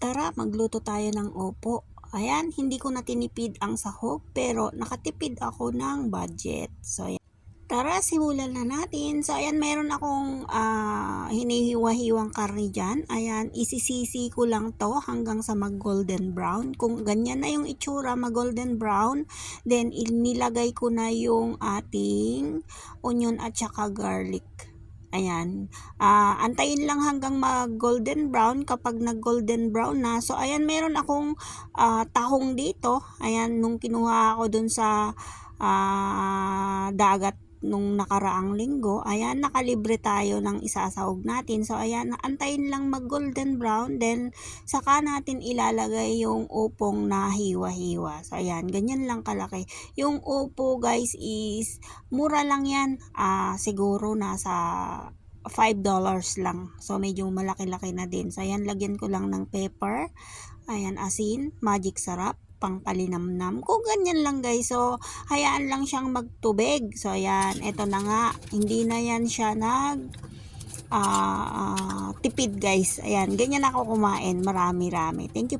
Tara, magluto tayo ng opo. Ayan, hindi ko na tinipid ang sahog pero nakatipid ako ng budget. So, ayan. Tara, simulan na natin. So, ayan, meron akong ah, hinihiwa-hiwang karne dyan. Ayan, isisisi ko lang to hanggang sa mag-golden brown. Kung ganyan na yung itsura, mag-golden brown, then inilagay ko na yung ating onion at saka garlic. Ayan. Ah, antayin lang hanggang mag-golden brown kapag nag-golden brown na. So, ayan, meron akong ah, tahong dito. Ayan, nung kinuha ako dun sa ah, dagat nung nakaraang linggo, ayan, nakalibre tayo ng isasahog natin. So, ayan, antayin lang mag-golden brown, then saka natin ilalagay yung upong na hiwa-hiwa. So, ayan, ganyan lang kalaki. Yung upo, guys, is mura lang yan. Ah, siguro nasa $5 lang. So, medyo malaki-laki na din. So, ayan, lagyan ko lang ng pepper. Ayan, asin, magic sarap, pang palinamnam. Kung ganyan lang guys, so hayaan lang siyang magtubig. So, ayan, eto na nga. Hindi na yan siya nag ah, ah, tipid guys. Ayan, ganyan ako kumain. Marami-rami. Thank you